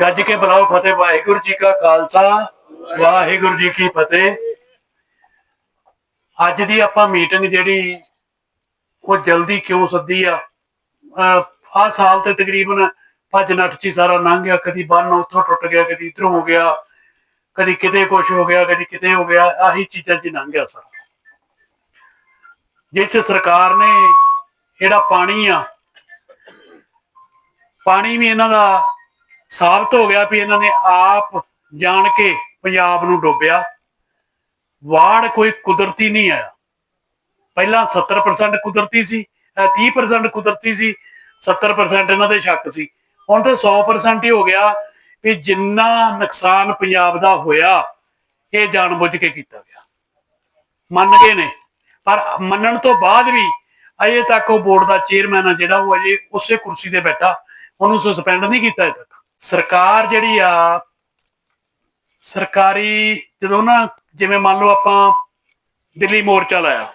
ਗੱਜ ਕੇ ਬੁਲਾਓ ਫਤਿਹ, ਵਾਹਿਗੁਰੂ ਜੀ ਕਾ ਖਾਲਸਾ, ਵਾਹਿਗੁਰੂ ਜੀ ਕੀ ਫਤਿਹ। ਅੱਜ ਦੀ ਆਪਾਂ ਮੀਟਿੰਗ ਜਿਹੜੀ, ਉਹ ਜਲਦੀ ਕਿਉਂ ਸੱਦੀ ਆ? ਆਹ ਸਾਲ ਤੇ ਤਕਰੀਬਨ ਭੱਜ ਨੱਠ ਚ ਸਾਰਾ ਲੰਘ ਗਿਆ, ਕਦੀ ਬੰਨ ਉੱਥੋਂ ਟੁੱਟ ਗਿਆ, ਕਦੀ ਇਧਰੋਂ ਹੋ ਗਿਆ, ਕਦੀ ਕਿਤੇ ਕੁਝ ਹੋ ਗਿਆ, ਕਦੀ ਕਿਤੇ ਹੋ ਗਿਆ, ਆਹੀ ਚੀਜ਼ਾਂ 'ਚ ਲੰਘ ਗਿਆ ਸਾਰਾ। ਜਿਸ ਸਰਕਾਰ ਨੇ ਜਿਹੜਾ ਪਾਣੀ ਆ, ਪਾਣੀ ਵੀ ਇਹਨਾਂ ਦਾ ਸਾਬਤ ਹੋ ਗਿਆ ਵੀ ਇਹਨਾਂ ਨੇ ਆਪ ਜਾਣ ਕੇ ਪੰਜਾਬ ਨੂੰ ਡੋਬਿਆ। ਵਾੜ ਕੋਈ ਕੁਦਰਤੀ ਨਹੀਂ ਆਇਆ। ਪਹਿਲਾਂ 70% ਕੁਦਰਤੀ ਸੀ ਅਹ 30% ਕੁਦਰਤੀ ਸੀ 70% ਇਹਨਾਂ ਦੇ ਸ਼ੱਕ ਸੀ। ਹੁਣ ਤੇ 100% ਹੀ ਹੋ ਗਿਆ ਵੀ ਜਿੰਨਾ ਨੁਕਸਾਨ ਪੰਜਾਬ ਦਾ ਹੋਇਆ, ਇਹ ਜਾਣਬੁੱਝ ਕੇ ਕੀਤਾ ਗਿਆ। ਮੰਨ ਗਏ ਨੇ। ਪਰ ਮੰਨਣ ਤੋਂ ਬਾਅਦ ਵੀ ਅਜੇ ਤੱਕ ਉਹ ਬੋਰਡ ਦਾ ਚੇਅਰਮੈਨ ਆ ਜਿਹੜਾ ਉਹ ਅਜੇ ਉਸੇ ਕੁਰਸੀ ਤੇ ਬੈਠਾ। ਉਹਨੂੰ ਸਸਪੈਂਡ ਨਹੀਂ ਕੀਤਾ ਅਜੇ ਤੱਕ। ਸਰਕਾਰ ਜਿਹੜੀ ਆ, ਸਰਕਾਰੀ ਜਦੋਂ ਨਾ ਜਿਵੇਂ ਮੰਨ ਲਓ ਆਪਾਂ ਦਿੱਲੀ ਮੋਰਚਾ ਲਾਇਆ,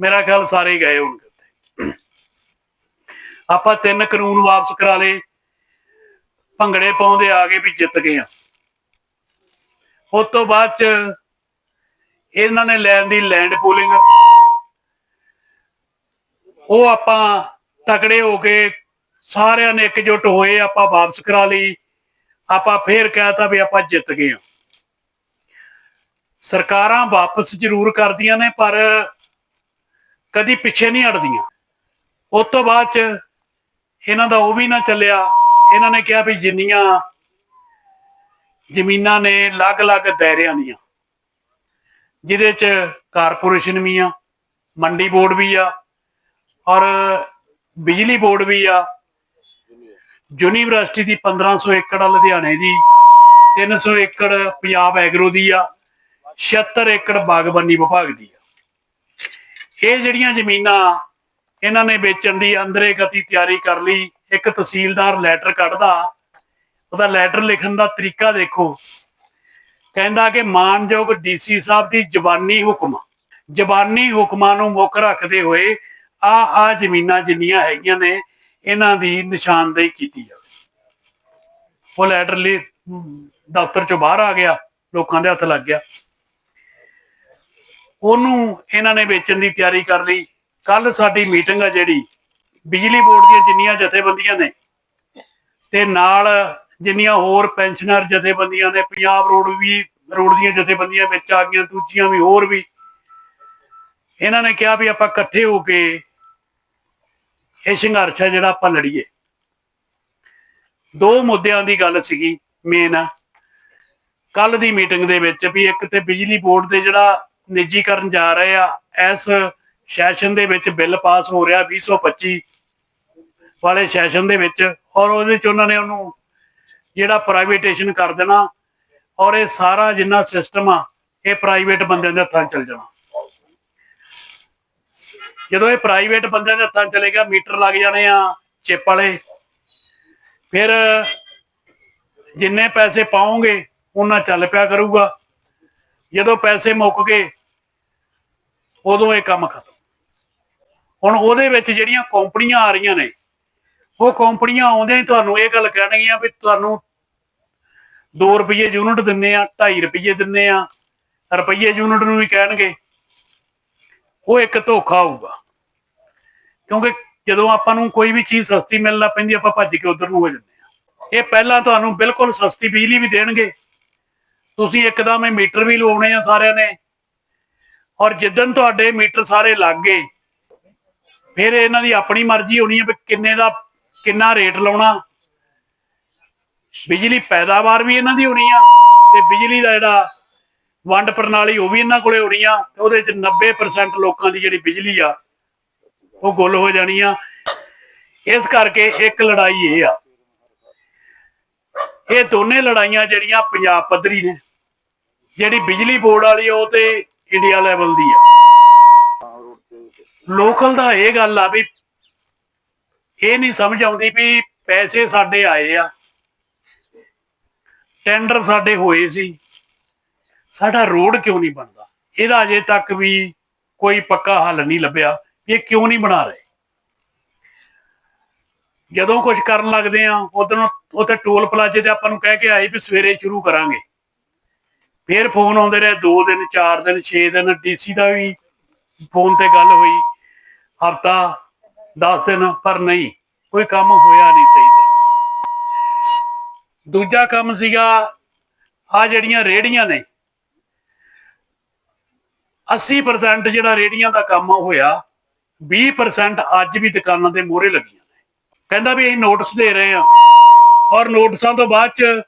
ਮੇਰਾ ਖਿਆਲ ਸਾਰੇ ਗਏ ਹੋਣਗੇ ਉੱਥੇ। ਆਪਾਂ ਤਿੰਨ ਕਾਨੂੰਨ ਵਾਪਸ ਕਰਾ ਲਏ, ਭੰਗੜੇ ਪਾਉਂਦੇ ਆ ਗਏ ਵੀ ਜਿੱਤ ਗਏ ਆ। ਉਸ ਤੋਂ ਬਾਅਦ ਚ ਇਹਨਾਂ ਨੇ ਲੈਣ ਦੀ ਲੈਂਡ ਪੂਲਿੰਗ, ਉਹ ਆਪਾਂ ਤਕੜੇ ਹੋ ਕੇ ਸਾਰਿਆਂ ਨੇ ਇਕਜੁੱਟ ਹੋਏ, ਆਪਾਂ ਵਾਪਸ ਕਰਾ ਲਈ। ਆਪਾਂ ਫੇਰ ਕਹਤਾ ਵੀ ਆਪਾਂ ਜਿੱਤ ਗਏ ਆ ਸਰਕਾਰਾਂ ਵਾਪਸ ਜ਼ਰੂਰ ਕਰਦੀਆਂ ਨੇ, ਪਰ ਕਦੀ ਪਿੱਛੇ ਨਹੀਂ ਹਟਦੀਆਂ। ਉਸ ਤੋਂ ਬਾਅਦ ਚ ਇਹਨਾਂ ਦਾ ਉਹ ਵੀ ਨਾ ਚੱਲਿਆ। ਇਹਨਾਂ ਨੇ ਕਿਹਾ ਵੀ ਜਿੰਨੀਆਂ ਜ਼ਮੀਨਾਂ ਨੇ ਅਲੱਗ-ਅਲੱਗ ਦਾਇਰਿਆਂ ਦੀਆਂ, ਜਿਹਦੇ ਚ ਕਾਰਪੋਰੇਸ਼ਨ ਵੀ ਆ, ਮੰਡੀ ਬੋਰਡ ਵੀ ਆ ਔਰ ਬਿਜਲੀ ਬੋਰਡ ਵੀ ਆ ਯੂਨੀਵਰਸਿਟੀ ਦੀ 1500 ਏਕੜ ਲੁਧਿਆਣੇ ਦੀ 300 ਏਕੜ ਪੰਜਾਬ ਐਗਰੋ ਦੀ ਆ 76 ਏਕੜ ਬਾਗਬਾਨੀ ਵਿਭਾਗ ਦੀ ਆ। ਇਹ ਜਿਹੜੀਆਂ ਜ਼ਮੀਨਾਂ ਇਹਨਾਂ ਨੇ ਵੇਚਣ ਦੀ ਅੰਦਰੇ ਗਤੀ ਤਿਆਰੀ ਕਰ ਲਈ, ਇੱਕ ਤਹਿਸੀਲਦਾਰ ਲੈਟਰ ਕੱਢਦਾ, ਉਹਦਾ ਲੈਟਰ ਲਿਖਣ ਦਾ ਤਰੀਕਾ ਦੇਖੋ। ਕਹਿੰਦਾ ਕਿ ਮਾਨਯੋਗ ਡੀਸੀ ਸਾਹਿਬ ਦੀ ਜ਼ਬਾਨੀ ਹੁਕਮ ਜ਼ਬਾਨੀ ਹੁਕਮਾਂ ਨੂੰ ਮੁੱਖ ਰੱਖਦੇ ਹੋਏ ਆ ਆ ਜ਼ਮੀਨਾਂ ਜਿੰਨੀਆਂ ਹੈਗੀਆਂ ਨੇ ਇਹਨਾਂ ਦੀ ਨਿਸ਼ਾਨਦੇਹੀ ਕੀਤੀ ਜਾਵੇ। ਉਹ ਲੈਟਰ ਲਈ ਦਫ਼ਤਰ ਚੋਂ ਬਾਹਰ ਆ ਗਿਆ, ਲੋਕਾਂ ਦੇ ਹੱਥ ਲੱਗ ਗਿਆ। ਉਹਨੂੰ ਇਹਨਾਂ ਨੇ ਵੇਚਣ ਦੀ ਤਿਆਰੀ ਕਰ ਲਈ। ਕੱਲ ਸਾਡੀ ਮੀਟਿੰਗ ਆ ਜਿਹੜੀ, ਬਿਜਲੀ ਬੋਰਡ ਦੀਆਂ ਜਿੰਨੀਆਂ ਜਥੇਬੰਦੀਆਂ ਨੇ ਤੇ ਨਾਲ ਜਿੰਨੀਆਂ ਹੋਰ ਪੈਨਸ਼ਨਰ ਜਥੇਬੰਦੀਆਂ ਨੇ, ਪੰਜਾਬ ਰੋਡ ਵੀ, ਰੋਡ ਦੀਆਂ ਜਥੇਬੰਦੀਆਂ ਵਿੱਚ ਆ ਗਈਆਂ, ਦੂਜੀਆਂ ਵੀ ਹੋਰ ਵੀ। ਇਹਨਾਂ ਨੇ ਕਿਹਾ ਵੀ ਆਪਾਂ ਇਕੱਠੇ ਹੋ ਕੇ ਇਹ ਸੰਘਰਸ਼ ਹੈ ਜਿਹੜਾ ਆਪਾਂ ਲੜੀਏ। ਦੋ ਮੁੱਦਿਆਂ ਦੀ ਗੱਲ ਸੀਗੀ ਮੇਨ ਕੱਲ ਦੀ ਮੀਟਿੰਗ ਦੇ ਵਿੱਚ ਵੀ ਇੱਕ ਤੇ ਬਿਜਲੀ ਬੋਰਡ ਦੇ ਜਿਹੜਾ ਨਿੱਜੀਕਰਨ ਜਾ ਰਹੇ ਆ, ਇਸ ਸੈਸ਼ਨ ਦੇ ਵਿੱਚ ਬਿੱਲ ਪਾਸ ਹੋ ਰਿਹਾ 2025 ਵਾਲੇ ਸੈਸ਼ਨ ਦੇ ਵਿੱਚ ਔਰ ਉਹਦੇ ਚ ਉਹਨਾਂ ਨੇ ਉਹਨੂੰ ਜਿਹੜਾ ਪ੍ਰਾਈਵੇਟੇਸ਼ਨ ਕਰ ਦੇਣਾ ਔਰ ਇਹ ਸਾਰਾ ਜਿੰਨਾ ਸਿਸਟਮ ਆ, ਇਹ ਪ੍ਰਾਈਵੇਟ ਬੰਦਿਆਂ ਦੇ ਹੱਥਾਂ 'ਚ ਚਲ ਜਾਣਾ। ਜਦੋਂ ਇਹ ਪ੍ਰਾਈਵੇਟ ਬੰਦਿਆਂ ਦੇ ਹੱਥਾਂ 'ਚ ਚਲੇਗਾ ਮੀਟਰ ਲੱਗ ਜਾਣੇ ਆ ਚਿੱਪ ਵਾਲੇ। ਫਿਰ ਜਿੰਨੇ ਪੈਸੇ ਪਾਉਂਗੇ ਉਹਨਾਂ ਚੱਲ ਪਿਆ ਕਰੂਗਾ। ਜਦੋਂ ਪੈਸੇ ਮੁੱਕ ਗਏ, ਉਦੋਂ ਇਹ ਕੰਮ ਖਤਮ। ਹੁਣ ਉਹਦੇ ਵਿੱਚ ਜਿਹੜੀਆਂ ਕੰਪਨੀਆਂ ਆ ਰਹੀਆਂ ਨੇ, ਉਹ ਕੰਪਨੀਆਂ ਆਉਂਦੇ ਹੀ ਤੁਹਾਨੂੰ ਇਹ ਗੱਲ ਕਹਿਣਗੀਆਂ ਵੀ ਤੁਹਾਨੂੰ 2 ਰੁਪਏ ਯੂਨਿਟ ਦਿੰਨੇ ਆ 2.5 ਰੁਪਏ ਦਿੰਨੇ ਆ ਰੁਪਏ ਯੂਨਿਟ ਨੂੰ ਵੀ ਕਹਿਣਗੇ। ਉਹ ਇੱਕ ਧੋਖਾ ਹੋਊਗਾ। ਕਿਉਂਕਿ ਜਦੋਂ ਆਪਾਂ ਨੂੰ ਕੋਈ ਵੀ ਚੀਜ਼ ਸਸਤੀ ਮਿਲਣਾ ਪੈਂਦੀ, ਆਪਾਂ ਭੱਜ ਕੇ ਉਧਰ ਨੂੰ ਹੋ ਜਾਂਦੇ ਆ ਇਹ ਪਹਿਲਾਂ ਤੁਹਾਨੂੰ ਬਿਲਕੁਲ ਸਸਤੀ ਬਿਜਲੀ ਵੀ ਦੇਣਗੇ। ਤੁਸੀਂ ਇੱਕਦਮ ਇਹ ਮੀਟਰ ਵੀ ਲਵਾਉਣੇ ਆ ਸਾਰਿਆਂ ਨੇ। ਔਰ ਜਿੱਦਨ ਤੁਹਾਡੇ ਮੀਟਰ ਸਾਰੇ ਲੱਗ ਗਏ, ਫਿਰ ਇਹਨਾਂ ਦੀ ਆਪਣੀ ਮਰਜ਼ੀ ਹੋਣੀ ਹੈ ਵੀ ਕਿੰਨੇ ਦਾ, ਕਿੰਨਾ ਰੇਟ ਲਾਉਣਾ। ਬਿਜਲੀ ਪੈਦਾਵਾਰ ਵੀ ਇਹਨਾਂ ਦੀ ਹੋਣੀ ਆ ਤੇ ਬਿਜਲੀ ਦਾ ਜਿਹੜਾ ਵੰਡ ਪ੍ਰਣਾਲੀ ਉਹ ਵੀ ਇਹਨਾਂ ਕੋਲੇ ਹੋਣੀ ਆ ਤੇ ਉਹਦੇ ਚ 90% ਲੋਕਾਂ ਦੀ ਜਿਹੜੀ ਬਿਜਲੀ ਆ, ਉਹ ਗੁੱਲ ਹੋ ਜਾਣੀ ਆ। ਇਸ ਕਰਕੇ ਇੱਕ ਲੜਾਈ ਇਹ ਆ। ਇਹ ਦੋਨੇ ਲੜਾਈਆਂ ਜਿਹੜੀਆਂ ਪੰਜਾਬ ਪੱਧਰੀ ਨੇ, ਜਿਹੜੀ ਬਿਜਲੀ ਬੋਰਡ ਵਾਲੀ ਉਹ ਤੇ ਇੰਡੀਆ ਲੈਵਲ ਦੀ ਆ। ਲੋਕਲ ਦਾ ਇਹ ਗੱਲ ਆ ਵੀ ਇਹ ਨਹੀਂ ਸਮਝ ਆਉਂਦੀ ਵੀ ਪੈਸੇ ਸਾਡੇ ਆਏ ਆ। ਟੈਂਡਰ ਸਾਡੇ ਹੋਏ ਸੀ। ਸਾਡਾ ਰੋਡ ਕਿਉਂ ਨਹੀਂ ਬਣਦਾ? ਇਹਦਾ ਅਜੇ ਤੱਕ ਵੀ ਕੋਈ ਪੱਕਾ ਹੱਲ ਨਹੀਂ ਲੱਭਿਆ ਇਹ ਕਿਉਂ ਨਹੀਂ ਬਣਾ ਰਹੇ। ਜਦੋਂ ਕੁਝ ਕਰਨ ਲੱਗਦੇ ਆ ਉਦੋਂ ਉੱਥੇ ਟੋਲ ਪਲਾਜ਼ੇ ਤੇ ਆਪਾਂ ਨੂੰ ਕਹਿ ਕੇ ਆਏ ਵੀ ਸਵੇਰੇ ਸ਼ੁਰੂ ਕਰਾਂਗੇ। ਫਿਰ ਫੋਨ ਆਉਂਦੇ ਰਹੇ 2 ਦਿਨ 4 ਦਿਨ 6 ਦਿਨ, ਡੀਸੀ ਦਾ ਵੀ ਫੋਨ ਤੇ ਗੱਲ ਹੋਈ, ਹਫਤਾ 10 ਦਿਨ, ਪਰ ਨਹੀਂ, ਕੋਈ ਕੰਮ ਹੋਇਆ ਨਹੀਂ ਸਹੀ ਤਰ੍ਹਾਂ ਦੂਜਾ ਕੰਮ ਸੀਗਾ ਆ ਜਿਹੜੀਆਂ ਰੇੜੀਆਂ ਨੇ 80% ਜਿਹੜਾ ਰੇੜੀਆਂ ਦਾ ਕੰਮ ਹੋਇਆ 20% ਅੱਜ ਵੀ ਦੁਕਾਨਾਂ ਦੇ ਮੋਹਰੇ ਲੱਗੀਆਂ ਨੇ। ਕਹਿੰਦਾ ਵੀ ਅਸੀਂ ਨੋਟਿਸ ਦੇ ਰਹੇ ਹਾਂ। ਔਰ ਨੋਟਿਸਾਂ ਤੋਂ ਬਾਅਦ ਚ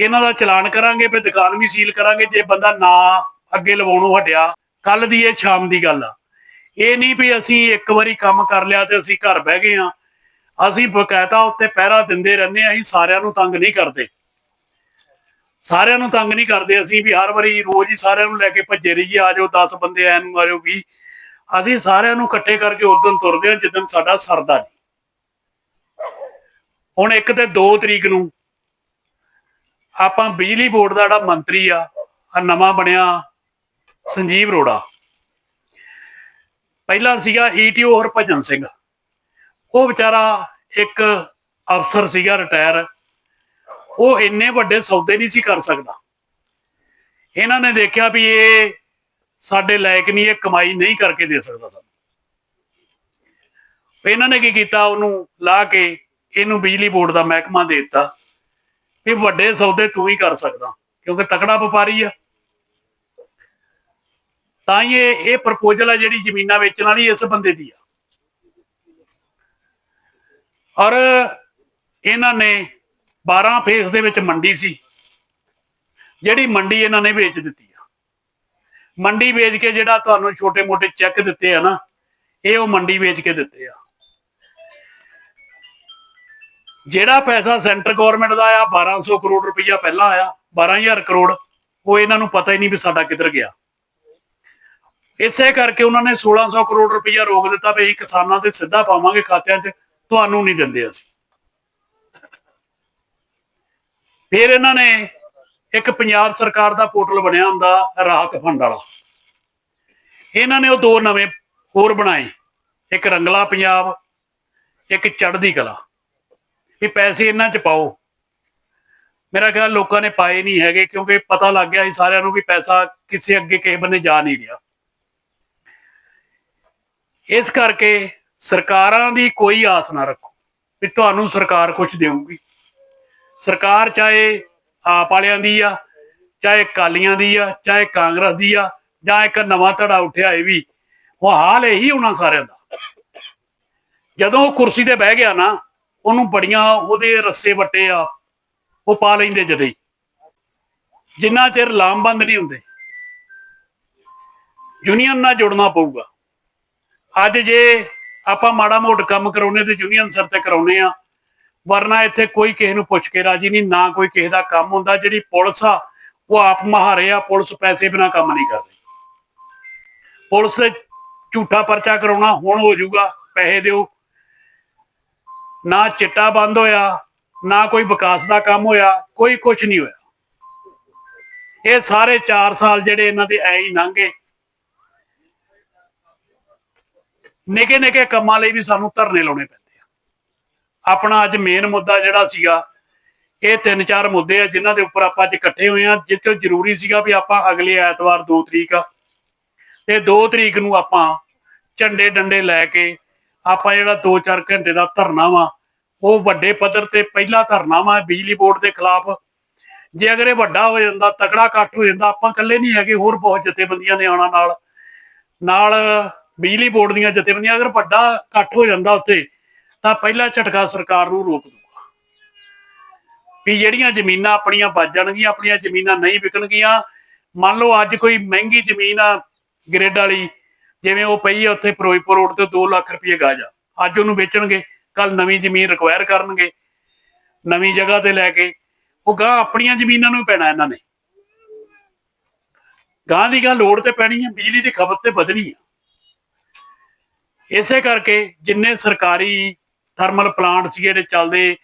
ਇਹਨਾਂ ਦਾ ਚਲਾਨ ਕਰਾਂਗੇ, ਫਿਰ ਦੁਕਾਨ ਵੀ ਸੀਲ ਕਰਾਂਗੇ, ਜੇ ਬੰਦਾ ਨਾ ਅੱਗੇ ਲਵਾਉਣੋਂ ਹਟਿਆ ਕੱਲ ਦੀ ਇਹ ਸ਼ਾਮ ਦੀ ਗੱਲ ਆ। ਇਹ ਨਹੀਂ ਵੀ ਅਸੀਂ ਇੱਕ ਵਾਰੀ ਕੰਮ ਕਰ ਲਿਆ ਤੇ ਅਸੀਂ ਘਰ ਬਹਿ ਗਏ ਆ ਅਸੀਂ ਬਕਾਇਦਾ ਉੱਤੇ ਪਹਿਰਾ ਦਿੰਦੇ ਰਹਿੰਦੇ ਆ ਅਸੀਂ ਸਾਰਿਆਂ ਨੂੰ ਤੰਗ ਨਹੀਂ ਕਰਦੇ। ਸਾਰਿਆਂ ਨੂੰ ਤੰਗ ਨਹੀਂ ਕਰਦੇ ਅਸੀਂ ਵੀ ਹਰ ਵਾਰੀ ਰੋਜ਼ ਹੀ ਸਾਰਿਆਂ ਨੂੰ ਲੈ ਕੇ ਭੱਜੇ ਰਹੀਏ, ਆ ਜਾਓ 10 ਬੰਦੇ ਐ ਨੂੰ, ਆ ਜਾਓ 20 ਅਸੀਂ ਸਾਰਿਆਂ ਨੂੰ ਇਕੱਠੇ ਕਰਕੇ ਉਦੋਂ ਤੁਰਦੇ ਆ ਜਿੱਦਣ ਸਾਡਾ ਸਰਦਾ ਨਹੀਂ। ਹੁਣ ਇੱਕ ਤੇ 2 ਤਰੀਕ ਨੂੰ ਆਪਾਂ ਬਿਜਲੀ ਬੋਰਡ ਦਾ ਜਿਹੜਾ ਮੰਤਰੀ ਆ ਆ ਨਵਾਂ ਬਣਿਆ, ਸੰਜੀਵ ਰੋੜਾ ਪਹਿਲਾਂ ਸੀਗਾ ਈਟੀਓ ਹਰਭਜਨ ਸਿੰਘ। ਉਹ ਵਿਚਾਰਾ ਇੱਕ ਅਫਸਰ ਸੀਗਾ, ਰਿਟਾਇਰ। ਉਹ ਇੰਨੇ ਵੱਡੇ ਸੌਦੇ ਨਹੀਂ ਸੀ ਕਰ ਸਕਦਾ। ਇਹਨਾਂ ਨੇ ਦੇਖਿਆ ਵੀ ਇਹ ਸਾਡੇ ਲਾਇਕ ਨਹੀਂ, ਇਹ ਕਮਾਈ ਨਹੀਂ ਕਰਕੇ ਦੇ ਸਕਦਾ ਸਾਨੂੰ। ਇਹਨਾਂ ਨੇ ਕੀ ਕੀਤਾ? ਉਹਨੂੰ ਲਾ ਕੇ ਇਹਨੂੰ ਬਿਜਲੀ ਬੋਰਡ ਦਾ ਮਹਿਕਮਾ ਦੇ ਦਿੱਤਾ ਵੀ ਵੱਡੇ ਸੌਦੇ ਤੂੰ ਹੀ ਕਰ ਸਕਦਾ, ਕਿਉਂਕਿ ਤਕੜਾ ਵਪਾਰੀ ਆ। ਤਾਂ ਇਹ ਇਹ ਪ੍ਰਪੋਜ਼ਲ ਆ ਜਿਹੜੀ ਜ਼ਮੀਨਾਂ ਵੇਚਣ ਵਾਲੀ ਇਸ ਬੰਦੇ ਦੀ ਆ। ਔਰ ਇਹਨਾਂ ਨੇ 12 ਫੇਸ ਦੇ ਵਿੱਚ ਮੰਡੀ ਸੀ। ਜਿਹੜੀ ਮੰਡੀ ਇਹਨਾਂ ਨੇ ਵੇਚ ਦਿੱਤੀ ਆ। ਮੰਡੀ ਵੇਚ ਕੇ ਜਿਹੜਾ ਤੁਹਾਨੂੰ ਛੋਟੇ-ਮੋਟੇ ਚੈੱਕ ਦਿੱਤੇ ਆ ਨਾ, ਇਹ ਉਹ ਮੰਡੀ ਵੇਚ ਕੇ ਦਿੱਤੇ ਆ। ਜਿਹੜਾ ਪੈਸਾ ਸੈਂਟਰ ਗਵਰਨਮੈਂਟ ਦਾ ਆ 1200 ਕਰੋੜ ਰੁਪਈਆ ਪਹਿਲਾਂ ਆਇਆ 12000 ਕਰੋੜ, ਉਹ ਇਹਨਾਂ ਨੂੰ ਪਤਾ ਹੀ ਨਹੀਂ ਵੀ ਸਾਡਾ ਕਿੱਧਰ ਗਿਆ। ਇਸੇ ਕਰਕੇ ਉਹਨਾਂ ਨੇ 1600 ਕਰੋੜ ਰੁਪਈਆ ਰੋਕ ਦਿੱਤਾ ਵੀ ਕਿਸਾਨਾਂ ਤੇ ਸਿੱਧਾ ਪਾਵਾਂਗੇ ਖਾਤਿਆਂ 'ਚ, ਤੁਹਾਨੂੰ ਨਹੀਂ ਦਿੰਦੇ ਅਸੀਂ। ਫਿਰ ਇਹਨਾਂ ਨੇ ਇੱਕ ਪੰਜਾਬ ਸਰਕਾਰ ਦਾ ਪੋਰਟਲ ਬਣਿਆ ਹੁੰਦਾ, ਰਾਹਤ ਫੰਡ ਵਾਲਾ। ਇਹਨਾਂ ਨੇ ਉਹ ਦੋ ਨਵੇਂ ਹੋਰ ਬਣਾਏ। ਇੱਕ ਰੰਗਲਾ ਪੰਜਾਬ, ਇੱਕ ਚੜ੍ਹਦੀ ਕਲਾ। ਵੀ ਪੈਸੇ ਇਹਨਾਂ 'ਚ ਪਾਓ। ਮੇਰਾ ਖਿਆਲ ਲੋਕਾਂ ਨੇ ਪਾਏ ਨਹੀਂ ਹੈਗੇ ਕਿਉਂਕਿ ਪਤਾ ਲੱਗ ਗਿਆ ਸੀ ਸਾਰਿਆਂ ਨੂੰ ਵੀ ਪੈਸਾ ਕਿਸੇ ਅੱਗੇ ਕਿਸੇ ਬੰਨੇ ਜਾ ਨਹੀਂ ਰਿਹਾ। ਇਸ ਕਰਕੇ ਸਰਕਾਰਾਂ ਦੀ ਕੋਈ ਆਸ ਨਾ ਰੱਖੋ ਵੀ ਤੁਹਾਨੂੰ ਸਰਕਾਰ ਕੁਝ ਦੇਊਗੀ। ਸਰਕਾਰ ਚਾਹੇ ਆਪ ਵਾਲਿਆਂ ਦੀ ਆ, ਚਾਹੇ ਕਾਲੀਆਂ ਦੀ ਆ, ਚਾਹੇ ਕਾਂਗਰਸ ਦੀ ਆ, ਜਾਂ ਇੱਕ ਨਵਾਂ ਧੜਾ ਉੱਠਿਆ ਇਹ ਵੀ, ਉਹ ਹਾਲ ਇਹੀ ਉਹਨਾਂ ਸਾਰਿਆਂ ਦਾ। ਜਦੋਂ ਉਹ ਕੁਰਸੀ ਤੇ ਬਹਿ ਗਿਆ ਨਾ, ਉਹਨੂੰ ਬੜੀਆਂ ਉਹਦੇ ਰੱਸੇ ਵੱਟੇ ਆ, ਉਹ ਪਾ ਲੈਂਦੇ ਜਦੇ। ਜਿੰਨਾ ਚਿਰ ਲਾਮਬੰਦ ਨਹੀਂ ਹੁੰਦੇ, ਯੂਨੀਅਨ ਨਾਲ ਜੁੜਨਾ ਪਊਗਾ। ਅੱਜ ਜੇ ਆਪਾਂ ਮਾੜਾ ਮੋਟ ਕੰਮ ਕਰਾਉਨੇ ਤੇ ਯੂਨੀਅਨ ਸਰ ਤੇ ਕਰਾਉਨੇ ਆ ਵਰਨਾ ਇੱਥੇ ਕੋਈ ਕਿਸੇ ਨੂੰ ਪੁੱਛ ਕੇ ਰਾਜੀ ਨਹੀਂ, ਨਾ ਕੋਈ ਕਿਸੇ ਦਾ ਕੰਮ ਹੁੰਦਾ, ਜਿਹੜੀ ਪੁਲਿਸ ਆ, ਉਹ ਆਪ ਮਹਾਰੇ ਆ, ਪੁਲਿਸ ਪੈਸੇ ਬਿਨਾ ਕੰਮ ਨਹੀਂ ਕਰਦੀ। ਪੁਲਿਸ ਝੂਠਾ ਪਰਚਾ ਕਰਾਉਣਾ, ਹੁਣ ਹੋ ਜਾਊਗਾ, ਪੈਸੇ ਦਿਓ। ਨਾ ਚਿੱਟਾ ਬੰਦ ਹੋਇਆ, ਨਾ ਕੋਈ ਵਿਕਾਸ ਦਾ ਕੰਮ ਹੋਇਆ, ਕੋਈ ਕੁਝ ਨਹੀਂ ਹੋਇਆ। ਇਹ ਸਾਰੇ 4 ਸਾਲ ਜਿਹੜੇ ਇਹਨਾਂ ਦੇ ਐ ਹੀ ਲੰਘੇ ਨਿੱਕੇ ਨਿੱਕੇ ਕੰਮਾਂ ਲਈ ਵੀ ਸਾਨੂੰ ਧਰਨੇ ਲਾਉਣੇ ਪੈਂਦੇ। ਆਪਣਾ ਅੱਜ ਮੇਨ ਮੁੱਦਾ ਜਿਹੜਾ ਸੀਗਾ, ਇਹ ਤਿੰਨ ਚਾਰ ਮੁੱਦੇ ਆ ਜਿਨ੍ਹਾਂ ਦੇ ਉੱਪਰ ਆਪਾਂ ਅੱਜ ਇਕੱਠੇ ਹੋਏ ਆ ਜਿੱਥੇ ਜ਼ਰੂਰੀ ਸੀਗਾ ਵੀ ਆਪਾਂ ਅਗਲੇ ਐਤਵਾਰ 2 ਤਰੀਕ ਆ। ਤੇ 2 ਤਰੀਕ ਨੂੰ ਆਪਾਂ ਝੰਡੇ ਡੰਡੇ ਲੈ ਕੇ ਆਪਾਂ ਜਿਹੜਾ 2-4 ਘੰਟੇ ਦਾ ਧਰਨਾ ਵਾ, ਉਹ ਵੱਡੇ ਪੱਧਰ ਤੇ ਪਹਿਲਾ ਧਰਨਾ ਵਾ ਬਿਜਲੀ ਬੋਰਡ ਦੇ ਖਿਲਾਫ। ਜੇ ਅਗਰ ਇਹ ਵੱਡਾ ਹੋ ਜਾਂਦਾ, ਤਕੜਾ ਇਕੱਠ ਹੋ ਜਾਂਦਾ, ਆਪਾਂ ਇਕੱਲੇ ਨਹੀਂ ਹੈਗੇ, ਹੋਰ ਬਹੁਤ ਜਥੇਬੰਦੀਆਂ ਨੇ ਆਉਣਾ ਨਾਲ। ਨਾਲ ਬਿਜਲੀ ਬੋਰਡ ਦੀਆਂ ਜਥੇਬੰਦੀਆਂ, ਅਗਰ ਵੱਡਾ ਇਕੱਠ ਹੋ ਜਾਂਦਾ ਉੱਥੇ ਤਾਂ ਪਹਿਲਾ ਝਟਕਾ ਸਰਕਾਰ ਨੂੰ ਰੋਕ ਦੂਗਾ ਵੀ ਜਿਹੜੀਆਂ ਜ਼ਮੀਨਾਂ ਆਪਣੀਆਂ ਬਚ ਜਾਣਗੀਆਂ, ਆਪਣੀਆਂ ਜ਼ਮੀਨਾਂ ਨਹੀਂ ਵਿਕਣਗੀਆਂ। ਮੰਨ ਲਓ ਅੱਜ ਕੋਈ ਮਹਿੰਗੀ ਜ਼ਮੀਨ ਆ ਗ੍ਰਿਡ ਵਾਲੀ, ਜਿਵੇਂ ਉਹ ਪਈ ਆ ਉੱਥੇ ਫਿਰੋਜ਼ਪੁਰ ਰੋਡ ਤੇ 2 ਲੱਖ ਰੁਪਏ ਗਾਜ ਆ। ਅੱਜ ਉਹਨੂੰ ਵੇਚਣਗੇ ਕੱਲ ਨਵੀਂ ਜ਼ਮੀਨ ਰਿਕੁਆਇਰ ਕਰਨਗੇ, ਨਵੀਂ ਜਗ੍ਹਾ ਤੇ ਲੈ ਕੇ। ਉਹ ਗਾਂ ਆਪਣੀਆਂ ਜ਼ਮੀਨਾਂ ਨੂੰ ਪੈਣਾ ਇਹਨਾਂ ਨੇ। ਗਾਂ ਦੀ ਗਾਂ ਲੋੜ ਤੇ ਪੈਣੀ ਹੈ ਬਿਜਲੀ ਦੀ ਖਪਤ ਤੇ ਵਧਣੀ ਆ। ਇਸੇ ਕਰਕੇ ਜਿੰਨੇ ਸਰਕਾਰੀ ਥਰਮਲ ਪਲਾਂਟ ਸੀ ਜਿਹੜੇ ਚੱਲਦੇ।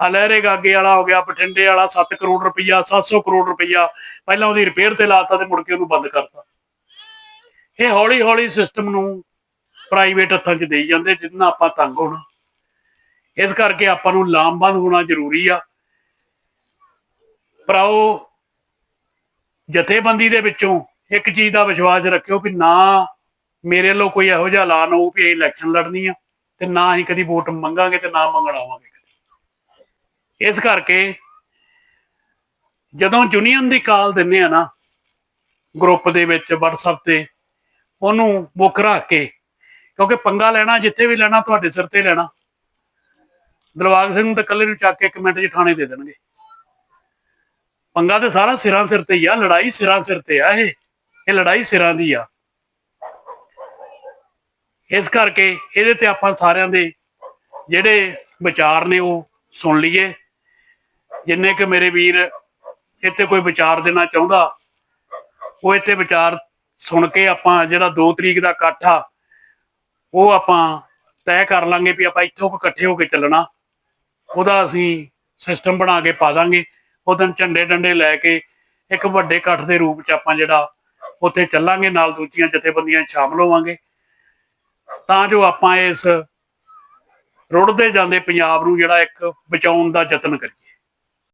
ਆ ਲਹਿਰੇ ਗਾਗੇ ਵਾਲਾ ਹੋ ਗਿਆ, ਬਠਿੰਡੇ ਵਾਲਾ 7 ਕਰੋੜ ਰੁਪਈਆ 700 ਕਰੋੜ ਰੁਪਈਆ। ਪਹਿਲਾਂ ਉਹਦੀ ਰਿਪੇਅਰ ਤੇ ਲਾਤਾ ਤੇ ਮੁੜ ਕੇ ਉਹਨੂੰ ਬੰਦ ਕਰਤਾ ਇਹ ਹੌਲੀ ਹੌਲੀ ਸਿਸਟਮ ਨੂੰ ਪ੍ਰਾਈਵੇਟ ਹੱਥਾਂ 'ਚ ਦੇਈ ਜਾਂਦੇ ਜਿੰਨਾ ਆਪਾਂ ਤੰਗ ਹੋਣਾ। ਇਸ ਕਰਕੇ ਆਪਾਂ ਨੂੰ ਲਾਮਬੰਦ ਹੋਣਾ ਜ਼ਰੂਰੀ ਆ। ਭਰਾਓ ਜਥੇਬੰਦੀ ਦੇ ਵਿੱਚੋਂ ਇੱਕ ਚੀਜ਼ ਦਾ ਵਿਸ਼ਵਾਸ ਰੱਖਿਓ ਵੀ ਨਾ ਮੇਰੇ ਵੱਲੋਂ ਕੋਈ ਇਹੋ ਜਿਹਾ ਐਲਾਨ ਹੋਊ ਵੀ ਇਹ ਇਲੈਕਸ਼ਨ ਲੜਨੀ ਆ। ਤੇ ਨਾ ਹੀ ਕਦੀ ਵੋਟ ਮੰਗਾਂਗੇ ਤੇ ਨਾ ਮੰਗਣ ਆਵਾਂਗੇ। ਇਸ ਕਰਕੇ ਜਦੋਂ ਯੂਨੀਅਨ ਦੀ ਕਾਲ ਦਿੰਨੇ ਆ ਨਾ ਗਰੁੱਪ ਦੇ ਵਿੱਚ, WhatsApp ਤੇ, ਉਹਨੂੰ ਮੁੱਖ ਰੱਖ ਕੇ, ਕਿਉਂਕਿ ਪੰਗਾ ਲੈਣਾ, ਜਿੱਥੇ ਵੀ ਲੈਣਾ, ਤੁਹਾਡੇ ਸਿਰ ਤੇ ਲੈਣਾ। ਦਲਵਾਗ ਸਿੰਘ ਨੂੰ ਤਾਂ ਇਕੱਲੇ ਨੂੰ ਚੱਕ ਕੇ ਇੱਕ ਮਿੰਟ 'ਚ ਥਾਣੇ ਦੇ ਦੇਣਗੇ। ਪੰਗਾ ਤੇ ਸਾਰਾ ਸਿਰਾਂ ਸਿਰ ਤੇ ਹੀ ਆ, ਲੜਾਈ ਸਿਰਾਂ ਸਿਰ ਤੇ ਆ ਇਹ। ਇਹ ਲੜਾਈ ਸਿਰਾਂ ਦੀ ਆ। ਇਸ ਕਰਕੇ ਇਹਦੇ ਤੇ ਆਪਾਂ ਸਾਰਿਆਂ ਦੇ ਜਿਹੜੇ ਵਿਚਾਰ ਨੇ ਉਹ ਸੁਣ ਲਈਏ। ਜਿੰਨੇ ਕਿ ਮੇਰੇ ਵੀਰ ਇੱਥੇ ਕੋਈ ਵਿਚਾਰ ਦੇਣਾ ਚਾਹੁੰਦਾ, ਉਹ ਇੱਥੇ ਵਿਚਾਰ ਸੁਣ ਕੇ ਆਪਾਂ ਜਿਹੜਾ 2 ਤਰੀਕ ਦਾ ਇਕੱਠ ਆ, ਉਹ ਆਪਾਂ ਤੈਅ ਕਰ ਲਾਂਗੇ ਵੀ ਆਪਾਂ ਇੱਥੋਂ ਕੁ ਇਕੱਠੇ ਹੋ ਕੇ ਚੱਲਣਾ। ਉਹਦਾ ਅਸੀਂ ਸਿਸਟਮ ਬਣਾ ਕੇ ਪਾ ਦਾਂਗੇ। ਉਹ ਝੰਡੇ ਡੰਡੇ ਲੈ ਕੇ ਇੱਕ ਵੱਡੇ ਇਕੱਠ ਦੇ ਰੂਪ ਚ ਆਪਾਂ ਜਿਹੜਾ ਉੱਥੇ ਚੱਲਾਂਗੇ, ਨਾਲ ਦੂਜੀਆਂ ਜਥੇਬੰਦੀਆਂ 'ਚ ਸ਼ਾਮਲ ਹੋਵਾਂਗੇ। ਤਾਂ ਜੋ ਆਪਾਂ ਇਸ ਰੁੜਦੇ ਜਾਂਦੇ ਪੰਜਾਬ ਨੂੰ ਜਿਹੜਾ ਇੱਕ ਬਚਾਉਣ ਦਾ ਯਤਨ ਕਰੀਏ।